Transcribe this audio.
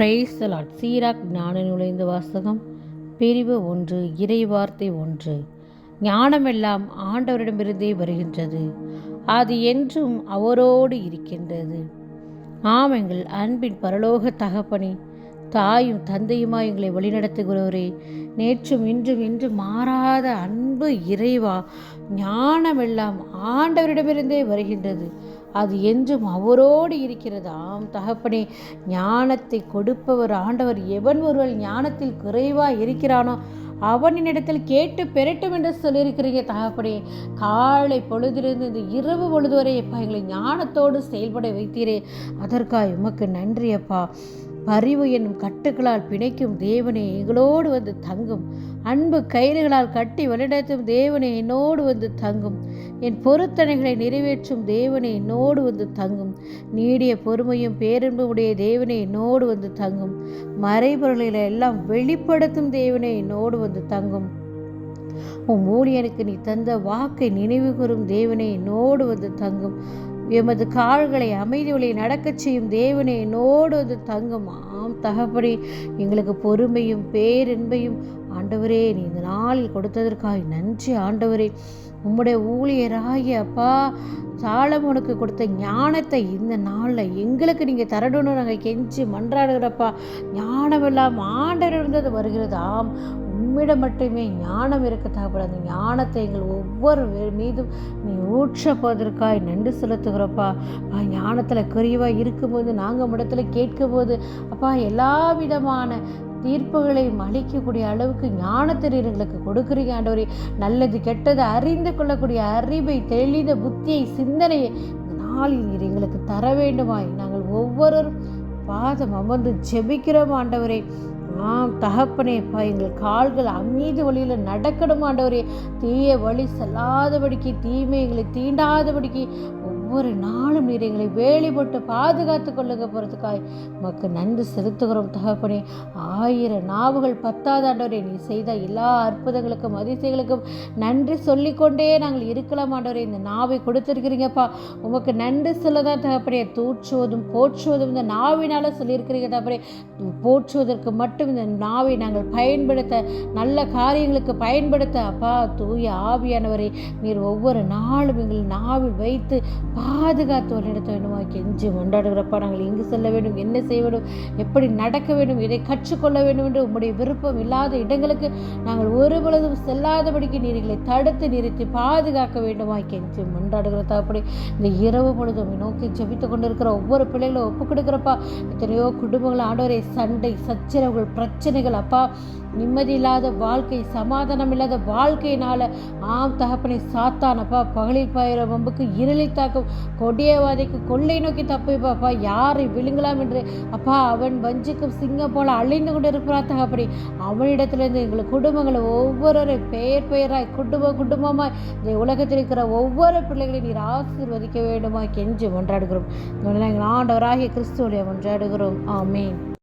Praise the Lord Sirach ஞான நுழைந்த வாசகம். பிரிவு ஒன்று இறைவார்த்தை ஒன்று. ஞானமெல்லாம் ஆண்டவரிடமிருந்தே வருகின்றது. அது என்றும் அவரோடு இருக்கின்றது. ஆம் எங்கள் அன்பின் பரலோக தகப்பனே தாயும் தந்தையுமா எங்களை வழிநடத்துகிறவரே நேற்றும் இன்றும் இன்றும் மாறாத அன்பு இறைவா ஞானமெல்லாம் ஆண்டவரிடமிருந்தே வருகின்றது. அது என்றும் அவரோடு இருக்கிறது ஆம் தகப்பனே ஞானத்தை கொடுப்பவர் ஆண்டவர் எவன் ஒருவர் ஞானத்தில் குறைவாக இருக்கிறானோ அவனிடத்தில் கேட்டு பெறட்டும் என்று சொல்லியிருக்கிறீங்க தகப்படி காலை பொழுதிலிருந்து இந்த இரவு பொழுது வரை அப்பா எங்களை ஞானத்தோடு செயல்பட வைத்தீரே. அதற்காக உமக்கு நன்றி அப்பா. பரிவு என்னும் கட்டுகளால் பிணைக்கும் தேவனே எங்களோடு வந்து தங்கும். அன்பு கயிறுகளால் கட்டி வழிநடத்தும் தேவனே என்னோடு வந்து தங்கும். என் பொருத்தனைகளை நிறைவேற்றும் தேவனே என்னோடு வந்து தங்கும். நீடிய பொறுமையும் பேரன்புடைய தேவனே என்னோடு வந்து தங்கும். மறைபொருளில் எல்லாம் வெளிப்படுத்தும் தேவனே என்னோடு வந்து தங்கும். உன் ஊழியனுக்கு நீ தந்த வாக்கை நினைவு கூறும் தேவனே என்னோடு வந்து தங்கும். எமது கால்களை அமைதி வழியை நடக்கச் செய்யும் தேவனை என்னோடு வந்து தங்கும். ஆம் தகப்படி எங்களுக்கு பொறுமையும் பேரின்பையும் ஆண்டவரே நீ இந்த நாளில் கொடுத்ததற்காக நன்றி ஆண்டவரே. உம்முடைய ஊழியராகி அப்பா சாலமோனுக்கு கொடுத்த ஞானத்தை இந்த நாளில் எங்களுக்கு நீங்கள் தரணும்னு நாங்கள் கெஞ்சி மன்றாடுகிறப்பா ஞானமெல்லாம் ஆண்டவரிடந்து வருகிறது. ஆம் உம்மிடம் மட்டுமே ஞானம் இருக்க தகப்பட அந்த ஞானத்தை எங்கள் ஒவ்வொரு மீதும் நீ ஊற்றப்போவதற்காய் நன்றி செலுத்துகிறப்பா. அப்பா ஞானத்தில் குறைவாக இருக்கும்போது நாங்கள் இடத்துல கேட்கும்போது அப்பா எல்லா விதமான தீர்ப்புகளை அளிக்கக்கூடிய அளவுக்கு ஞானத்தை எங்களுக்கு கொடுக்குறீங்க ஆண்டவரே. நல்லது கெட்டது அறிந்து கொள்ளக்கூடிய அறிவை தெளிந்த புத்தியை சிந்தனையை நாளில் நீர் எங்களுக்கு தர வேண்டுமாய் நாங்கள் ஒவ்வொருவரும் பாதம் அமர்ந்து ஜெபிக்கிறோம் ஆண்டவரே. ஆம் தகப்பனேப்பா எங்கள் கால்கள் அம்மீது வழியில் நடக்கணும் ஆண்டவரே தீய வழி செல்லாதபடிக்கு தீமைகளை தீண்டாதபடிக்கு ஒவ்வொரு நாளும் நீர் எங்களை வேலிப்பட்டு பாதுகாத்து கொள்ளுங்க போகிறதுக்காய் உமக்கு நன்றி செலுத்துகிறோம் தகப்பனே. ஆயிரம் நாவுகள் பத்தாதாண்டவரே நீ செய்த எல்லா அற்புதங்களுக்கும் அதிசயங்களுக்கும் நன்றி சொல்லிக்கொண்டே நாங்கள் இருக்கலாம் ஆண்டவரே. இந்த நாவை கொடுத்துருக்கிறீங்கப்பா. உமக்கு நன்றி சொல்லதான் தகப்பனே. தூற்றுவதும் போற்றுவதும் இந்த நாவினால் சொல்லியிருக்கிறீங்க தகப்பனே. போற்றுவதற்கு மட்டும் இந்த நாவை நாங்கள் பயன்படுத்த நல்ல காரியங்களுக்கு பயன்படுத்த. அப்பா தூய ஆவியானவரை நீர் ஒவ்வொரு நாளும் எங்கள் நாவில் வைத்து பாதுகாத்து வழிநடத்த வேண்டுமா கெஞ்சி கொண்டாடுகிறப்பா நாங்கள் எங்கு செல்ல வேண்டும்? என்ன செய்ய வேண்டும்? எப்படி நடக்க வேண்டும்? இதை கற்றுக்கொள்ள வேண்டும் என்று உங்களுடைய விருப்பம் இல்லாத இடங்களுக்கு நாங்கள் ஒரு பொழுதும் செல்லாதபடிக்கு நீர்களை தடுத்து நிறுத்தி பாதுகாக்க வேண்டுமா? கெஞ்சி கொண்டாடுகிறதா அப்படி இந்த இரவு பொழுதும் நோக்கி ஜபித்து கொண்டிருக்கிற ஒவ்வொரு பிள்ளைகளும் ஒப்பு கொடுக்குறப்பா. எத்தனையோ குடும்பங்கள் ஆண்டவரை சண்டை சச்சரவுகள் பிரச்சனைகள் அப்பா. நிம்மதியில்லாத வாழ்க்கை சமாதானம் இல்லாத வாழ்க்கையினால ஆம் தகப்பனை சாத்தானப்பா பகலில் பயிர வம்புக்கு இருளில் தாக்கும் கொடியவாதைக்கு கொள்ளை நோக்கி தப்பிப்பாப்பா. யாரை விழுங்கலாம் என்று அப்பா அவன் வஞ்சிக்கும் சிங்கம் போல அழிந்து கொண்டு இருக்கிறான் தகப்படி அவனிடத்திலிருந்து எங்கள் குடும்பங்களை ஒவ்வொரு பெயர் பெயராய் குடும்ப குடும்பமாய் இந்த உலகத்தில் இருக்கிற ஒவ்வொரு பிள்ளைகளையும் நீர் ஆசீர்வதிக்க வேண்டுமா கெஞ்சி ஒன்றாடுகிறோம் எங்கள் ஆண்டவராகிய கிறிஸ்துவோடைய ஒன்றாடுகிறோம் ஆமேன்.